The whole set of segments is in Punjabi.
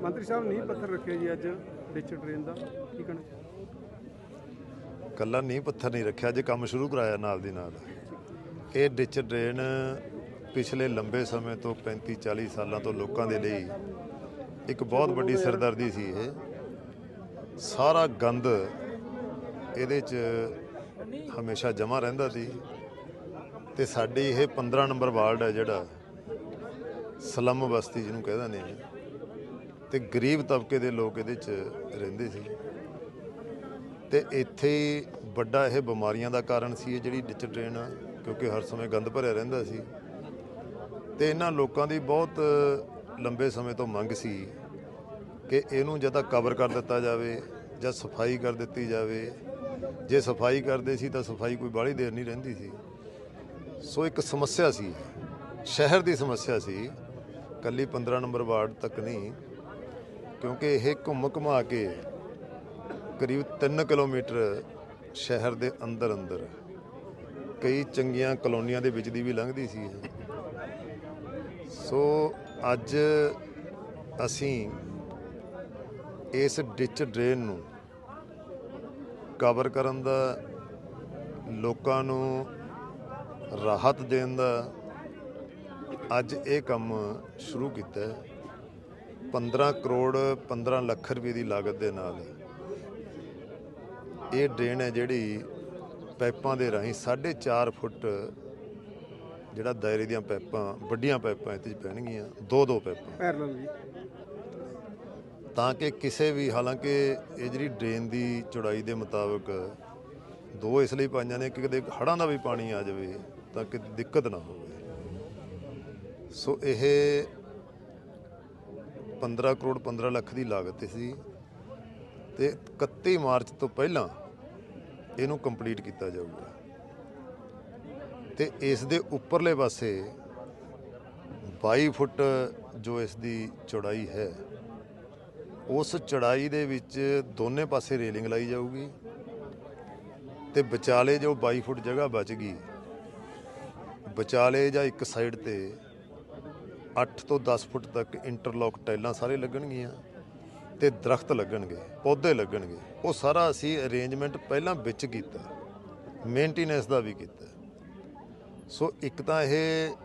ਸਾਹਿਬ ਨੀਂਹ ਪੱਥਰ ਰੱਖਿਆ ਜੀ ਅੱਜ ਵਿੱਚ ਟ੍ਰੇਨ ਦਾ। ਕੀ ਕਹਿਣਾ ਕੱਲਾ ਨਹੀਂ ਪੱਥਰ ਨਹੀਂ ਰੱਖਿਆ ਜੇ ਕੰਮ ਸ਼ੁਰੂ ਕਰਾਇਆ ਨਾਲ ਦੀ ਨਾਲ। ਇਹ ਡਿਚ ਡਰੇਨ ਪਿਛਲੇ ਲੰਬੇ ਸਮੇਂ ਤੋਂ 35 40 ਸਾਲਾਂ ਤੋਂ ਲੋਕਾਂ ਦੇ ਲਈ ਇੱਕ ਬਹੁਤ ਵੱਡੀ ਸਿਰਦਰਦੀ ਸੀ ਇਹ। ਸਾਰਾ ਗੰਦ ਇਹਦੇ 'ਚ ਹਮੇਸ਼ਾ ਜਮਾ ਰਹਿੰਦਾ ਸੀ। ਤੇ ਸਾਡੀ ਇਹ 15 ਨੰਬਰ ਵਾਰਡ ਹੈ ਜਿਹੜਾ ਸਲਮ ਬਸਤੀ ਜਿਹਨੂੰ ਕਹਿੰਦੇ ਨੇ। ਤੇ ਗਰੀਬ ਤਬਕੇ ਦੇ ਲੋਕ ਇਹਦੇ 'ਚ ਰਹਿੰਦੇ ਸੀ। ਤੇ ਇੱਥੇ ਵੱਡਾ ਇਹ ਬਿਮਾਰੀਆਂ ਦਾ ਕਾਰਨ ਸੀ, ਇਹ ਜਿਹੜੀ ਡਿਚ ਡਰੇਨ ਆ, ਕਿਉਂਕਿ ਹਰ ਸਮੇਂ ਗੰਦ ਭਰਿਆ ਰਹਿੰਦਾ ਸੀ। ਤੇ ਇਹਨਾਂ ਲੋਕਾਂ ਦੀ ਬਹੁਤ ਲੰਬੇ ਸਮੇਂ ਤੋਂ ਮੰਗ ਸੀ ਕਿ ਇਹਨੂੰ ਜਾਂ ਤਾਂ ਕਵਰ ਕਰ ਦਿੱਤਾ ਜਾਵੇ ਜਾਂ ਸਫ਼ਾਈ ਕਰ ਦਿੱਤੀ ਜਾਵੇ। ਜੇ ਸਫ਼ਾਈ ਕਰਦੇ ਸੀ ਤਾਂ ਸਫ਼ਾਈ ਕੋਈ ਬਾਹਲੀ ਦੇਰ ਨਹੀਂ ਰਹਿੰਦੀ ਸੀ। ਸੋ ਇੱਕ ਸਮੱਸਿਆ ਸੀ, ਸ਼ਹਿਰ ਦੀ ਸਮੱਸਿਆ ਸੀ। ਕੱਲੀ 15 ਨੰਬਰ ਵਾਰਡ ਤੱਕ ਨਹੀਂ ਕਿਉਂਕਿ ਇਹ ਘੁੰਮ ਘੁਮਾ ਕੇ ਕਰੀਬ 3 ਕਿਲੋਮੀਟਰ ਸ਼ਹਿਰ ਦੇ ਅੰਦਰ ਅੰਦਰ ਕਈ ਚੰਗੀਆਂ ਕਲੋਨੀਆਂ ਦੇ ਵਿੱਚ ਦੀ ਵੀ ਲੰਘਦੀ ਸੀ ਸੋ ਅੱਜ ਅਸੀਂ ਇਸ ਡਿਚ ਡਰੇਨ ਨੂੰ ਕਵਰ ਕਰਨ ਦਾ, ਲੋਕਾਂ ਨੂੰ ਰਾਹਤ ਦੇਣ ਦਾ ਅੱਜ ਇਹ ਕੰਮ ਸ਼ੁਰੂ ਕੀਤਾ ਹੈ। 15 ਕਰੋੜ 15 ਲੱਖ ਰੁਪਏ ਦੀ ਲਾਗਤ ਦੇ ਨਾਲ ਇਹ ਡਰੇਨ ਹੈ ਜਿਹੜੀ ਪਾਈਪਾਂ ਦੇ ਰਾਹੀਂ 4.5 ਫੁੱਟ ਜਿਹੜਾ ਦਾਇਰੇ ਦੀਆਂ ਪਾਈਪਾਂ ਵੱਡੀਆਂ ਪਾਈਪਾਂ ਇੱਥੇ ਪੈਣਗੀਆਂ ਦੋ ਦੋ ਪਾਈਪਾਂ। ਪੈਰਲਲ ਜੀ। ਤਾਂ ਕਿ ਕਿਸੇ ਵੀ ਹਾਲਾਂਕਿ ਇਹ ਜਿਹੜੀ ਡਰੇਨ ਦੀ ਚੌੜਾਈ ਦੇ ਮੁਤਾਬਕ ਦੋ ਇਸ ਲਈ ਪਾਈਆਂ ਨੇ ਕਿ ਕਦੇ ਹੜ੍ਹਾਂ ਦਾ ਵੀ ਪਾਣੀ ਆ ਜਾਵੇ ਤਾਂ ਕਿ ਦਿੱਕਤ ਨਾ ਹੋਵੇ। ਸੋ ਇਹ 15 ਕਰੋੜ 15 ਲੱਖ ਦੀ ਲਾਗਤ ਸੀ ਤੇ 31 ਮਾਰਚ ਤੋਂ ਪਹਿਲਾਂ ਇਹਨੂੰ ਕੰਪਲੀਟ ਕੀਤਾ ਜਾਊਗਾ। ਤੇ ਇਸ ਦੇ ਉੱਪਰਲੇ ਪਾਸੇ 22 ਫੁੱਟ ਜੋ ਇਸ ਦੀ ਚੌੜਾਈ ਹੈ, ਉਸ ਚੜਾਈ ਦੇ ਵਿੱਚ ਦੋਨੇ ਪਾਸੇ ਰੇਲਿੰਗ ਲਾਈ ਜਾਊਗੀ ਤੇ ਵਿਚਾਲੇ ਜੋ 22 ਫੁੱਟ ਜਗ੍ਹਾ ਬਚ ਗਈ, ਵਿਚਾਲੇ ਜਾਂ ਇੱਕ ਸਾਈਡ ਤੇ 8 ਤੋਂ 10 ਫੁੱਟ ਤੱਕ ਇੰਟਰਲੌਕ ਟਾਈਲਾਂ ਸਾਰੇ ਲੱਗਣਗੀਆਂ ਤੇ ਦਰਖਤ ਲੱਗਣਗੇ, ਪੌਦੇ ਲੱਗਣਗੇ। ਉਹ ਸਾਰਾ ਅਸੀਂ ਅਰੇਂਜਮੈਂਟ ਪਹਿਲਾਂ ਵਿੱਚ ਕੀਤਾ ਮੇਨਟੇਨੈਂਸ ਦਾ ਵੀ ਕੀਤਾ। ਸੋ ਇੱਕ ਤਾਂ ਇਹ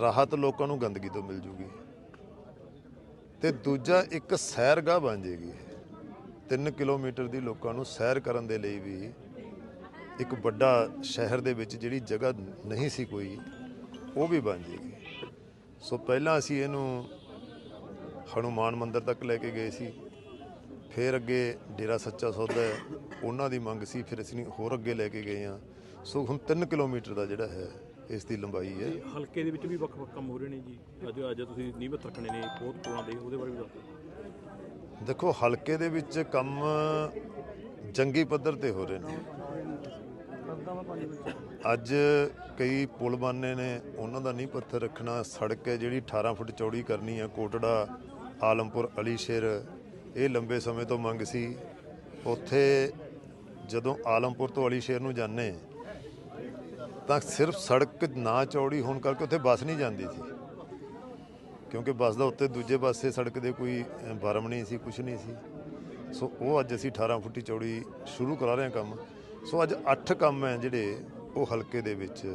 ਰਾਹਤ ਲੋਕਾਂ ਨੂੰ ਗੰਦਗੀ ਤੋਂ ਮਿਲ ਜੂਗੀ ਤੇ ਦੂਜਾ ਇੱਕ ਸੈਰਗਾਹ ਬਣ ਜੇਗੀ 3 ਕਿਲੋਮੀਟਰ ਦੀ ਲੋਕਾਂ ਨੂੰ ਸੈਰ ਕਰਨ ਦੇ ਲਈ ਵੀ ਇੱਕ ਵੱਡਾ ਸ਼ਹਿਰ ਦੇ ਵਿੱਚ ਜਿਹੜੀ ਜਗ੍ਹਾ ਨਹੀਂ ਸੀ ਕੋਈ, ਉਹ ਵੀ ਬਣ ਜੇਗੀ। ਸੋ ਪਹਿਲਾਂ ਅਸੀਂ ਇਹਨੂੰ ਹਨੂਮਾਨ ਮੰਦਿਰ ਤੱਕ ਲੈ ਕੇ ਗਏ ਸੀ। ਫਿਰ ਅੱਗੇ ਡੇਰਾ ਸੱਚਾ ਸੌਦਾ ਹੈ, ਉਹਨਾਂ ਦੀ ਮੰਗ ਸੀ ਫਿਰ ਅਸੀਂ ਹੋਰ ਅੱਗੇ ਲੈ ਕੇ ਗਏ ਹਾਂ। ਸੋ ਹੁਣ 3 ਕਿਲੋਮੀਟਰ ਦਾ ਜਿਹੜਾ ਹੈ ਇਸ ਦੀ ਲੰਬਾਈ ਹੈ। ਹਲਕੇ ਦੇ ਵਿੱਚ ਵੀ ਵੱਖ ਵੱਖ ਕੰਮ ਹੋ ਰਹੇ ਨੇ ਜੀ। ਅੱਜ ਅੱਜ ਤੁਸੀਂ ਨੀਂਹ ਪੱਥਰ ਰੱਖਣੇ ਨੇ ਬਹੁਤ ਪੁਲਾਂ ਦੇ ਉਹਦੇ ਬਾਰੇ ਵੀ ਦੱਸ। ਦੇਖੋ ਹਲਕੇ ਦੇ ਵਿੱਚ ਕੰਮ ਜੰਗੀ ਪੱਧਰ ਤੇ ਹੋ ਰਹੇ ਨੇ। ਅੱਜ ਕਈ ਪੁਲ ਬਣਨੇ ਨੇ ਉਹਨਾਂ ਦਾ ਨਹੀਂ ਪੱਥਰ ਰੱਖਣਾ, ਸੜਕ ਹੈ ਜਿਹੜੀ 18 ਫੁੱਟ ਚੌੜੀ ਕਰਨੀ ਹੈ, ਕੋਟੜਾ, ਆਲਮਪੁਰ, ਅਲੀਸ਼ੇਰ, ਇਹ ਲੰਬੇ ਸਮੇਂ ਤੋਂ ਮੰਗ ਸੀ। ਉੱਥੇ ਜਦੋਂ ਆਲਮਪੁਰ ਤੋਂ ਅਲੀਸ਼ੇਰ ਨੂੰ ਜਾਂਦੇ, ਤਾਂ ਸਿਰਫ ਸੜਕ ਨਾ ਚੌੜੀ ਹੋਣ ਕਰਕੇ ਉੱਥੇ ਬੱਸ ਨਹੀਂ ਜਾਂਦੀ ਸੀ। ਕਿਉਂਕਿ ਬੱਸ ਦਾ ਉੱਤੇ ਦੂਜੇ ਪਾਸੇ ਸੜਕ ਦੇ ਕੋਈ ਬਰਮ ਨਹੀਂ ਸੀ ਕੁਝ ਨਹੀਂ ਸੀ। ਸੋ ਉਹ ਅੱਜ ਅਸੀਂ 18 ਫੁੱਟੀ ਚੌੜੀ ਸ਼ੁਰੂ ਕਰਾ ਰਹੇ ਹਾਂ ਕੰਮ। ਸੋ ਅੱਜ 8 ਕੰਮ ਹੈ ਜਿਹੜੇ ਉਹ ਹਲਕੇ ਦੇ ਵਿੱਚ